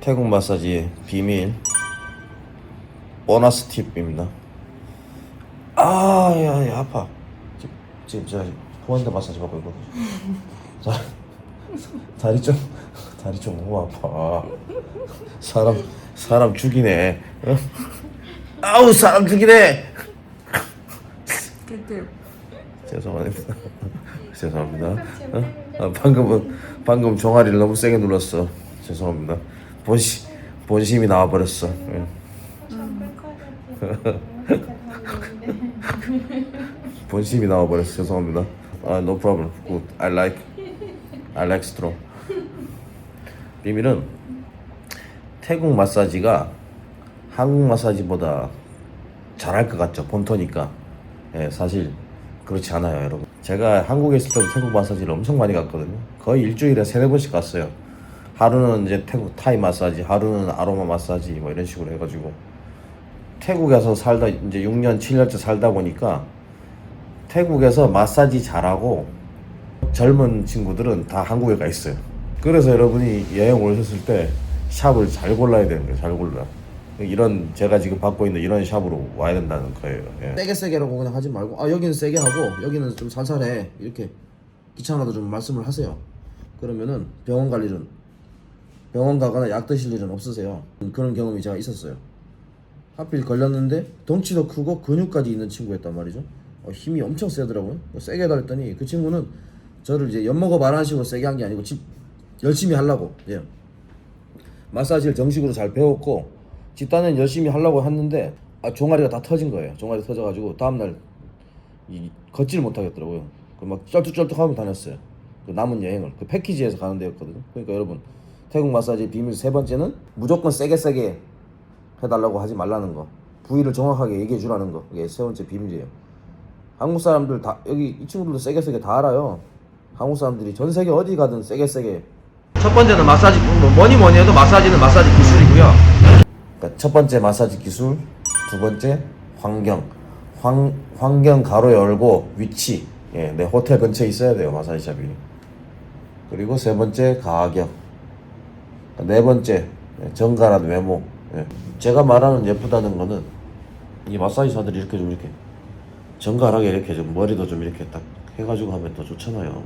태국 마사지의 비밀 보너스 팁입니다. 아, 야, 야, 아파. 지금, 지금 제가 보안대 마사지 받고 있거든요. 자, 다리 좀, 다리 좀 너무 아파. 사람, 사람 죽이네. 어? 아우, 사람 죽이네. 죄송합니다. 죄송합니다. 어? 아, 방금은 방금 종아리를 너무 세게 눌렀어. 죄송합니다. 본심 본심이 나와버렸어. 예. 본심이 나와버렸어. 죄송합니다. 아, no problem. Good. I like. I like strong. 비밀은 태국 마사지가 한국 마사지보다 잘할 것 같죠. 본토니까. 예, 사실 그렇지 않아요, 여러분. 제가 한국에 있을 때도 태국 마사지를 엄청 많이 갔거든요. 거의 일주일에 세네 번씩 갔어요. 하루는 이제 태국 타이 마사지, 하루는 아로마 마사지 뭐 이런 식으로 해가지고 태국에서 살다 이제 6년, 7년째 살다 보니까 태국에서 마사지 잘하고 젊은 친구들은 다 한국에 가 있어요. 그래서 여러분이 여행 오셨을 때 샵을 잘 골라야 되는 거예요. 잘 골라. 이런 제가 지금 받고 있는 이런 샵으로 와야 된다는 거예요. 예. 세게 세게라고 그냥 하지 말고 아 여기는 세게 하고 여기는 좀 살살해 이렇게 귀찮아도 좀 말씀을 하세요. 그러면은 병원 갈 일은 병원 가거나 약 드실 일은 없으세요. 그런 경험이 제가 있었어요. 하필 걸렸는데 덩치도 크고 근육까지 있는 친구였단 말이죠. 어, 힘이 엄청 세더라고요. 뭐 세게 달랬더니 그 친구는 저를 이제 엿먹어 말하는 식으로 세게 한 게 아니고 집 열심히 하려고 예. 마사지를 정식으로 잘 배웠고 집단은 열심히 하려고 했는데 아, 종아리가 다 터진 거예요. 종아리 터져가지고 다음날 이, 걷지를 못하겠더라고요. 그막 쩔뚝쩔뚝하면 다녔어요. 그 남은 여행을 그 패키지에서 가는 데였거든요. 그러니까 여러분 태국 마사지 비밀 세 번째는 무조건 세게 세게 해달라고 하지 말라는 거. 부위를 정확하게 얘기해 주라는 거. 이게 세 번째 비밀이에요. 한국 사람들 다 여기 이 친구들도 세게 세게 다 알아요. 한국 사람들이 전 세계 어디 가든 세게 세게. 첫 번째는 마사지 뭐 뭐니 뭐니 해도 마사지는 마사지 기술이고요. 그러니까 첫 번째 마사지 기술, 두 번째 환경, 환 환경 가로 열고 위치. 예, 내 호텔 근처에 있어야 돼요 마사지샵이. 그리고 세 번째 가격. 네 번째 예, 정갈한 외모. 예. 제가 말하는 예쁘다는 거는 이 마사지사들이 이렇게 좀 이렇게 정갈하게 이렇게 좀 머리도 좀 이렇게 딱 해가지고 하면 더 좋잖아요.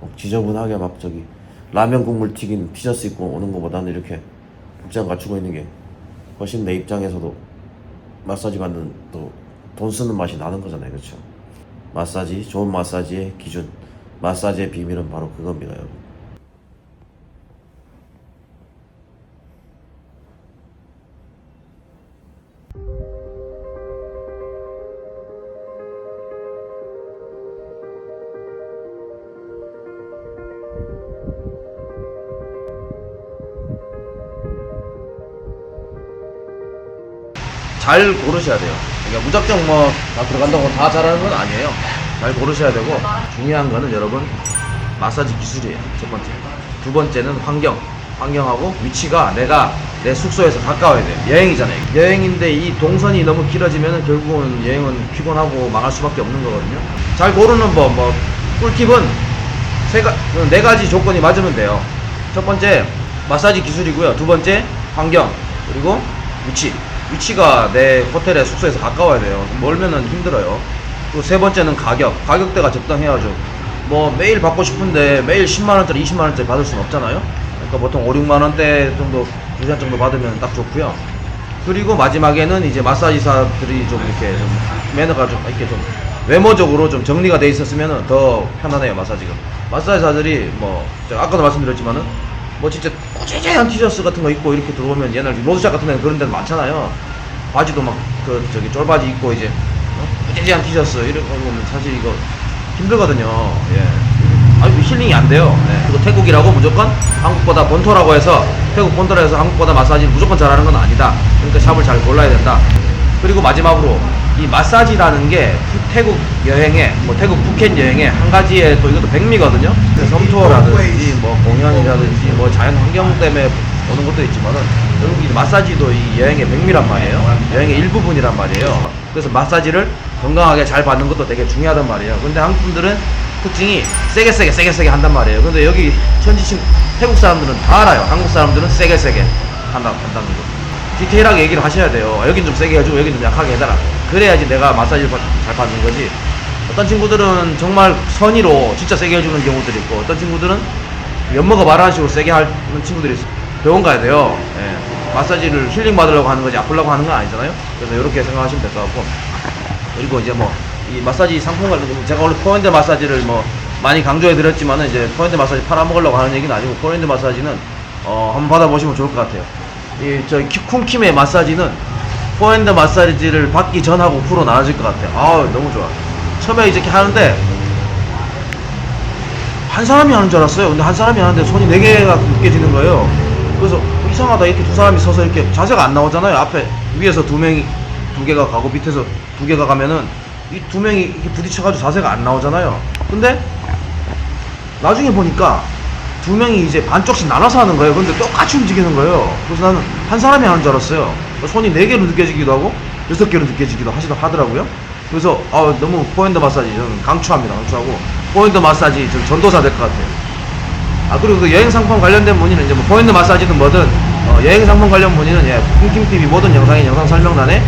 막 지저분하게 막 저기 라면 국물 튀긴 티셔츠 입고 오는 것보다는 이렇게 복장 갖추고 있는 게 훨씬 내 입장에서도 마사지 받는 또 돈 쓰는 맛이 나는 거잖아요, 그렇죠? 마사지 좋은 마사지의 기준, 마사지의 비밀은 바로 그겁니다, 여러분. 잘 고르셔야 돼요. 그러니까 무작정 뭐 다 들어간다고 다 잘하는 건 아니에요. 잘 고르셔야 되고 중요한 거는 여러분 마사지 기술이에요. 첫 번째. 두 번째는 환경. 환경하고 위치가 내가 내 숙소에서 가까워야 돼요. 여행이잖아요. 여행인데 이 동선이 너무 길어지면 결국은 여행은 피곤하고 망할 수밖에 없는 거거든요. 잘 고르는 법, 뭐 꿀팁은 세 가, 네 가지 조건이 맞으면 돼요. 첫 번째 마사지 기술이고요. 두 번째 환경 그리고 위치. 위치가 내 호텔에 숙소에서 가까워야 돼요. 멀면은 힘들어요. 그리고 세 번째는 가격. 가격대가 적당해야죠. 뭐 매일 받고 싶은데 매일 10만 원짜리, 20만 원짜리 받을 수는 없잖아요. 그러니까 보통 5, 6만 원대 정도 두 시간 정도 받으면 딱 좋고요. 그리고 마지막에는 이제 마사지사들이 좀 이렇게 좀 매너가 좀 이렇게 좀 외모적으로 좀 정리가 돼 있었으면 더 편하네요 마사지가 마사지사들이 뭐 아까도 말씀드렸지만은 뭐 진짜 꼬재재한 티셔츠 같은 거 입고 이렇게 들어오면 옛날 로드샵 같은 데는 그런 데는 많잖아요. 바지도 막 그 저기 쫄바지 입고 이제 어? 꼬재재한 티셔츠 이런 거 보면 사실 이거 힘들거든요. 예. 아주 힐링이 안 돼요. 네. 그리고 태국이라고 무조건 한국보다 본토라고 해서 태국 본토라 해서 한국보다 마사지를 무조건 잘하는 건 아니다. 그러니까 샵을 잘 골라야 된다. 그리고 마지막으로 이 마사지라는 게 태국 여행에 뭐 태국 푸켓 여행에 한 가지의 또 이것도 백미거든요. 섬투어라든지 뭐 공연이라든지 뭐 자연 환경 때문에 오는 것도 있지만은 결국 이 마사지도 이 여행의 백미란 말이에요. 여행의 일부분이란 말이에요. 그래서 마사지를 건강하게 잘 받는 것도 되게 중요하단 말이에요. 근데 한국 분들은 특징이 세게 세게 세게 세게 한단 말이에요. 근데 여기 현지친 태국 사람들은 다 알아요. 한국 사람들은 세게 세게. 한다, 한다는 거. 디테일하게 얘기를 하셔야 돼요. 여긴 좀 세게 해주고 여긴 좀 약하게 해달라. 그래야지 내가 마사지를 받- 잘 받는 거지. 어떤 친구들은 정말 선의로 진짜 세게 해주는 경우들이 있고 어떤 친구들은 연모가 말하는 식으로 세게 하는 친구들이 있어요. 병원 가야 돼요. 예. 마사지를 힐링 받으려고 하는 거지 아프려고 하는 건 아니잖아요. 그래서 이렇게 생각하시면 될 것 같고 그리고 이제 뭐 이 마사지 상품 관련 제가 원래 포핸드 마사지를 뭐 많이 강조해 드렸지만은 이제 포핸드 마사지 팔아먹으려고 하는 얘기는 아니고 포핸드 마사지는 어 한번 받아보시면 좋을 것 같아요. 이 저 쿵킴의 마사지는 포핸드 마사지를 받기 전하고 후로 나눠질 것 같아요. 아 너무 좋아. 처음에 이렇게 하는데 한 사람이 하는 줄 알았어요. 근데 한 사람이 하는데 손이 네 개가 느껴지는 거예요. 그래서 이상하다 이렇게 두 사람이 서서 이렇게 자세가 안 나오잖아요. 앞에 위에서 두 명이 두 개가 가고 밑에서 두 개가 가면은 이 두 명이 이렇게 부딪혀가지고 자세가 안 나오잖아요. 근데 나중에 보니까 두 명이 이제 반쪽씩 나눠서 하는 거예요. 근데 똑같이 움직이는 거예요. 그래서 나는 한 사람이 하는 줄 알았어요. 손이 네 개로 느껴지기도 하고 여섯 개로 느껴지기도 하시더 하더라고요. 그래서 아, 너무 포핸드 마사지 저는 강추합니다. 강추하고 포핸드 마사지 좀 전도사 될 것 같아요. 아 그리고 그 여행 상품 관련된 문의는 이제 뭐 포핸드 마사지든 뭐든 어, 여행 상품 관련 문의는 예, 쿵킴 TV 모든 영상의 영상 설명란에 예,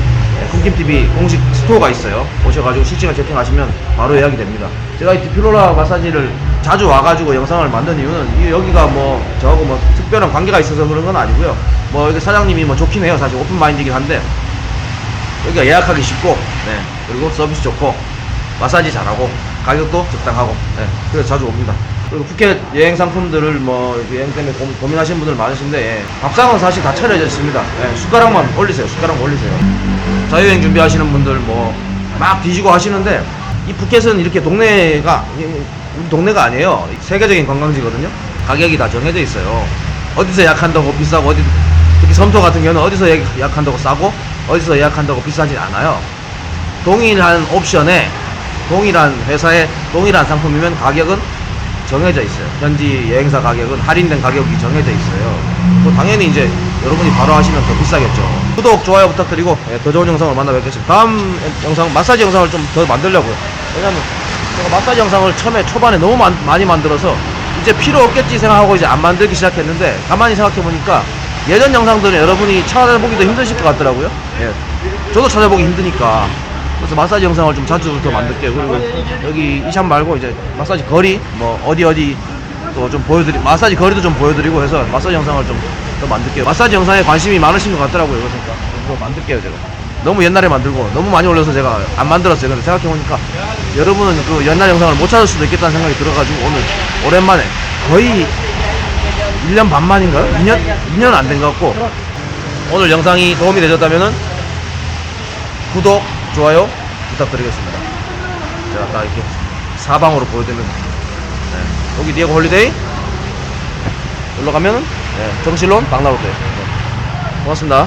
쿵킴 TV 공식 스토어가 있어요. 오셔가지고 실시간 채팅하시면 바로 예약이 됩니다. 제가 이 디필로라 마사지를 자주 와가지고 영상을 만든 이유는 이 여기가 뭐 저하고 뭐 특별한 관계가 있어서 그런 건 아니고요. 뭐 여기 사장님이 뭐 좋긴 해요. 사실 오픈 마인드이긴 한데 여기가 예약하기 쉽고 네, 그리고 서비스 좋고 마사지 잘하고 가격도 적당하고 네, 그래서 자주 옵니다. 그리고 푸켓 여행 상품들을 뭐 여행 때문에 고민, 고민하시는 분들 많으신데 예, 밥상은 사실 다 차려져 있습니다. 예, 숟가락만 올리세요. 숟가락 올리세요. 자유여행 준비하시는 분들 뭐 막 뒤지고 하시는데 이 푸켓은 이렇게 동네가 이- 우리 동네가 아니에요. 세계적인 관광지거든요. 가격이 다 정해져 있어요. 어디서 예약한다고 비싸고 어디 특히 섬토 같은 경우는 어디서 예- 예약한다고 싸고 어디서 예약한다고 비싸진 않아요. 동일한 옵션에 동일한 회사에 동일한 상품이면 가격은 정해져 있어요. 현지 여행사 가격은 할인된 가격이 정해져 있어요. 뭐 당연히 이제 여러분이 바로 하시면 더 비싸겠죠. 구독, 좋아요 부탁드리고 예, 더 좋은 영상을 만나 뵙겠습니다. 다음 영상 마사지 영상을 좀 더 만들려고요. 왜냐면 제가 마사지 영상을 처음에 초반에 너무 많- 많이 만들어서 이제 필요 없겠지 생각하고 이제 안 만들기 시작했는데 가만히 생각해 보니까 예전 영상들은 여러분이 찾아보기도 힘드실 것 같더라고요. 예. 저도 찾아보기 힘드니까 그래서 마사지 영상을 좀 자주 더 만들게요. 그리고 여기 이샵 말고 이제 마사지 거리 뭐 어디 어디 또 좀 보여드리 마사지 거리도 좀 보여드리고 해서 마사지 영상을 좀 더 만들게요. 마사지 영상에 관심이 많으신 것 같더라고요. 그러니까 더 만들게요 제가. 너무 옛날에 만들고 너무 많이 올려서 제가 안 만들었어요. 근데 생각해 보니까 여러분은 그 옛날 영상을 못 찾을 수도 있겠다는 생각이 들어가지고 오늘 오랜만에 거의 1년 반 만인가요? 2년 2년 안 된 것 같고 오늘 영상이 도움이 되셨다면은 구독, 좋아요 부탁드리겠습니다. 제가 아까 이렇게 사방으로 보여드리는 네. 여기 디에고 홀리데이 올라가면은 네, 정실론 박나루대 네. 고맙습니다.